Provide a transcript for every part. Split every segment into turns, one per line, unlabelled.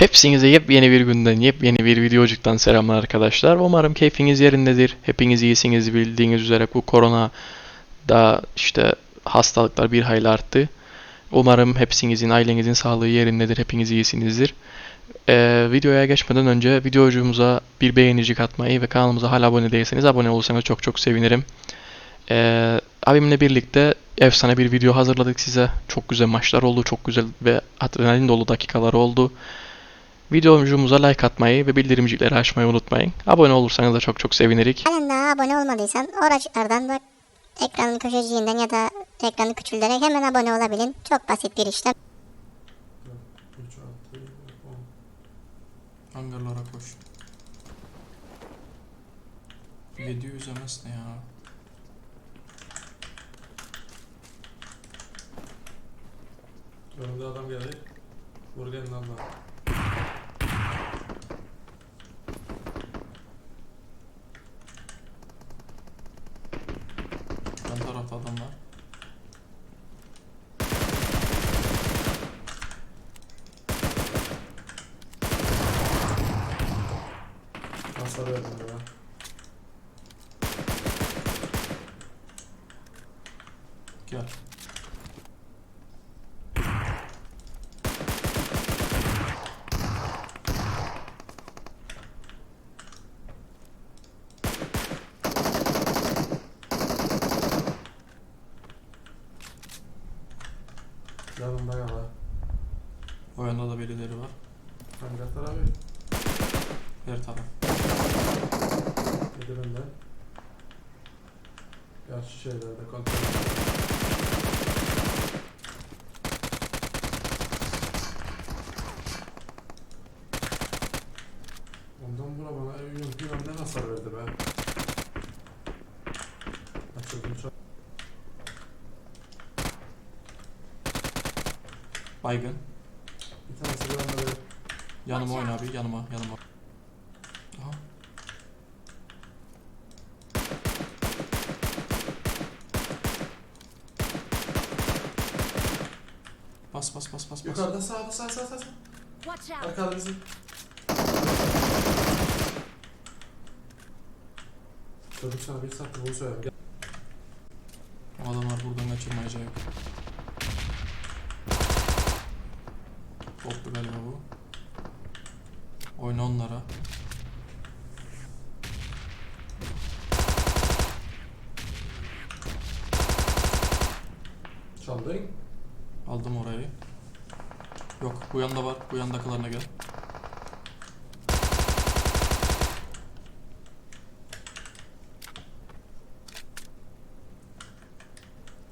Hepsinize yepyeni bir günden, yepyeni bir videocuktan selamlar arkadaşlar. Umarım keyfiniz yerindedir. Hepiniz iyisiniz bildiğiniz üzere bu korona da işte hastalıklar bir hayli arttı. Umarım hepsinizin, ailenizin sağlığı yerindedir. Hepiniz iyisinizdir. Ee, videoya geçmeden önce videocumuza bir beğenicik atmayı ve kanalımıza hala abone değilseniz abone olursanız çok çok sevinirim. Ee, abimle birlikte efsane bir video hazırladık size. Çok güzel maçlar oldu, çok güzel ve adrenalin dolu dakikalar oldu. Videomuza like atmayı ve bildirimcikleri açmayı unutmayın. Abone olursanız da çok çok sevinirik.
Halen daha abone olmadıysan oracıklardan bak ekranın köşeciğinden ya da ekranı küçülerek hemen abone olabilin. Çok basit bir işlem.
3, 6, 10.
Hangarlara koş. 700 MS ne ya?
Önümde adam geldi. Vur gelin.
Yan tarafta adam var.
Verdim ya.
Gel.
Yanımda yala.
O yanda da birileri var.
Hangi tarafı?
Her taraf.
Benden. Gerçi şeylerde kontrol. Ondan buna bana yumpi ne hasar verdi be. Açıldım çok.
Baygın.
Bir tanesi bir anda böyle
Yanıma oyna abi. Yanıma. Yanıma. Aha. Bas bas bas bas bas.
Yukarıda sağda sağ sağ sağ. sağ.
Watch out!
Arkada bizim. Çocuk sana bir sattı bunu söyleyeyim. Gel.
O adamlar buradan kaçırmayacak. Toplu galiba bu. Oyna onlara. Aldım orayı. Yok bu yanda var. Bu yandakilerine gel.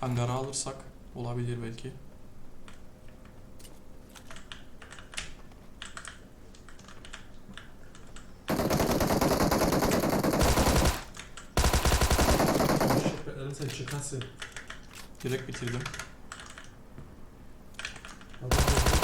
Hangara alırsak olabilir belki. Direkt bitirdim.
Adam geldi.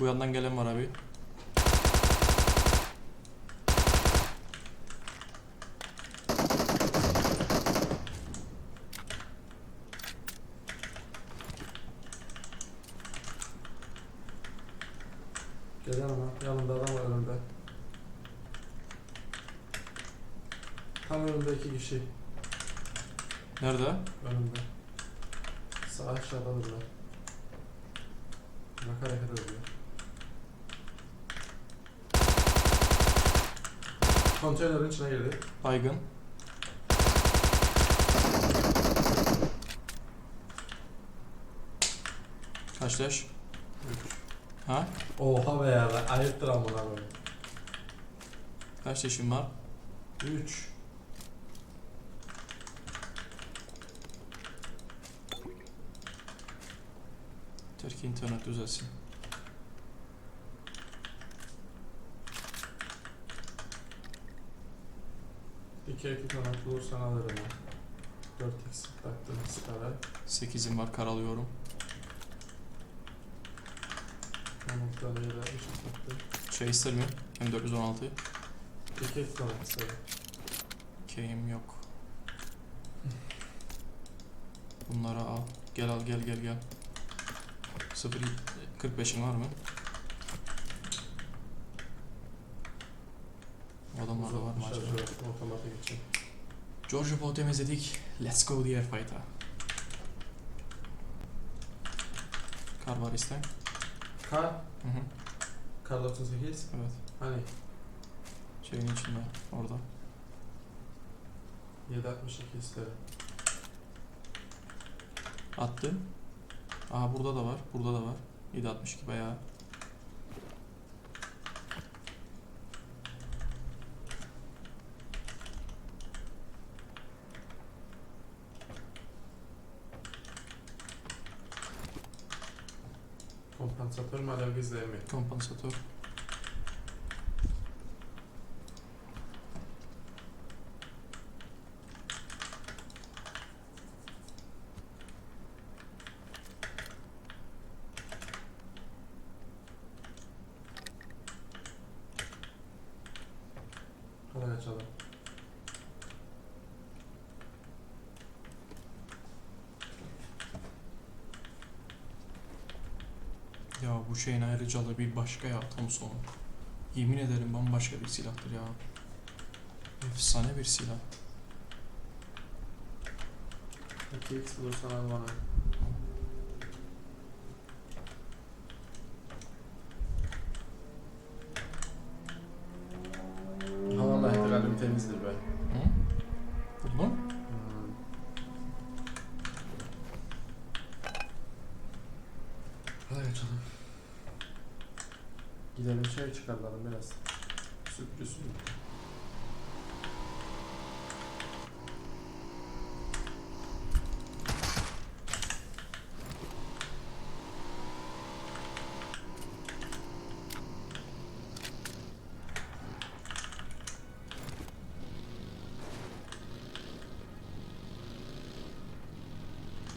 Bu yandan gelen var abi.
Gel yanıma. Yanımda adam var önümde. Tam önümde iki kişi.
Nerede?
Önümde. Sağ aşağıdadırlar. Bak hareket ediyor. Konteynerin içine girdi.
Baygın. Kaç leş? Ha?
Oha be ya. Ayıptır amına koyayım.
Kaç leşin var?
3.
Terki internet düzelsin.
İki iki tane bulursan alırım ya. 4x taktım skala.
8'im var karalıyorum.
10 tane yere ışık taktım.
Şey ister miyim? M416.
İki iki tane kısa.
bakayım yok. Bunları al. Gel al gel gel gel. 0 45'in var mı? O adamlarda var
için.
George Paul temizledik. Let's go diğer fight'a. Kar var isten.
Kar.
Hı hı.
Kar 98.
Evet.
Hani
Şeyin içinde. Orada.
762 isterim.
Attı. Aha burada da var. Burada da var. 762 bayağı.
Kompensatör mü alevizle mi?
Kompansatör. Bu şeyin ayrıcalığı bir başka ya Thompson. Yemin ederim bambaşka bir silahtır ya. Efsane bir silah.
2x bulursan al bana. Vallahi kalbim temizdir be.
Hı? Buldun?
Hmm. Hadi açalım. Gidelim şey çıkartalım biraz. Sürpriz.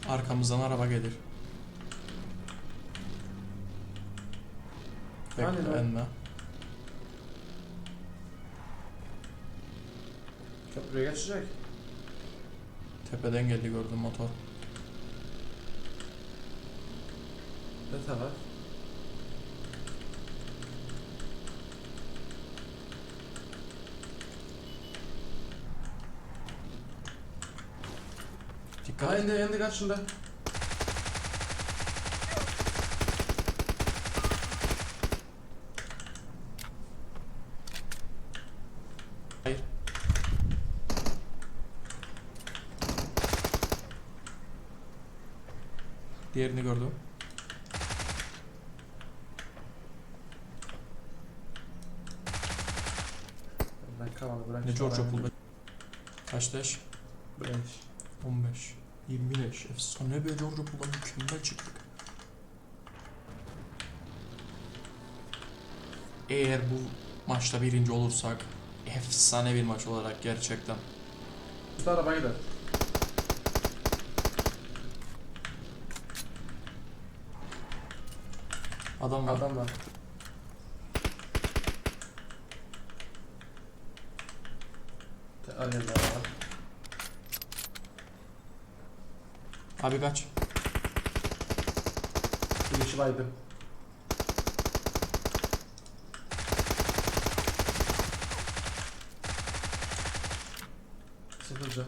Arkamızdan araba gelir.
Hani
Bekle
lan?
enme.
Köprüye geçecek.
Tepeden geldi gördüm motor.
Ne taraf?
Dikkat.
Ha indi indi karşında.
Diğerini gördüm.
Ben kalanı bırak.
Ne George be. Kaç leş?
5.
15. 20 leş. Efsane be George Apple'dan mükemmel çıktık. Eğer bu maçta birinci olursak efsane bir maç olarak gerçekten.
Arabayı da.
Adam var.
Adam var. Da var.
Abi kaç.
Bir işi baydım. Sıfırca.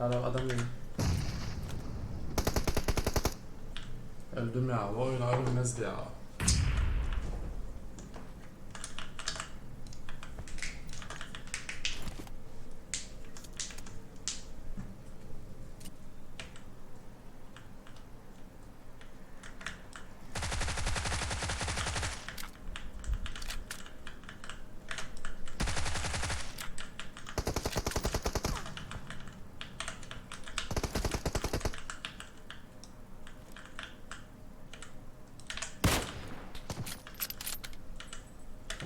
Adam, adam benim. Öldüm ya. Bu oyun ölmez ya.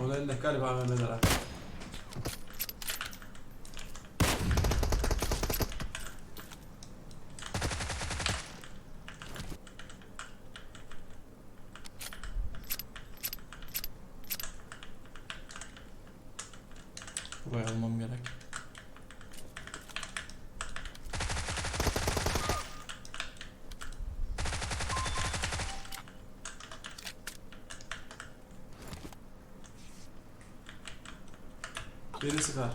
Onun elinde galiba Mehmet Ara. isso, cara?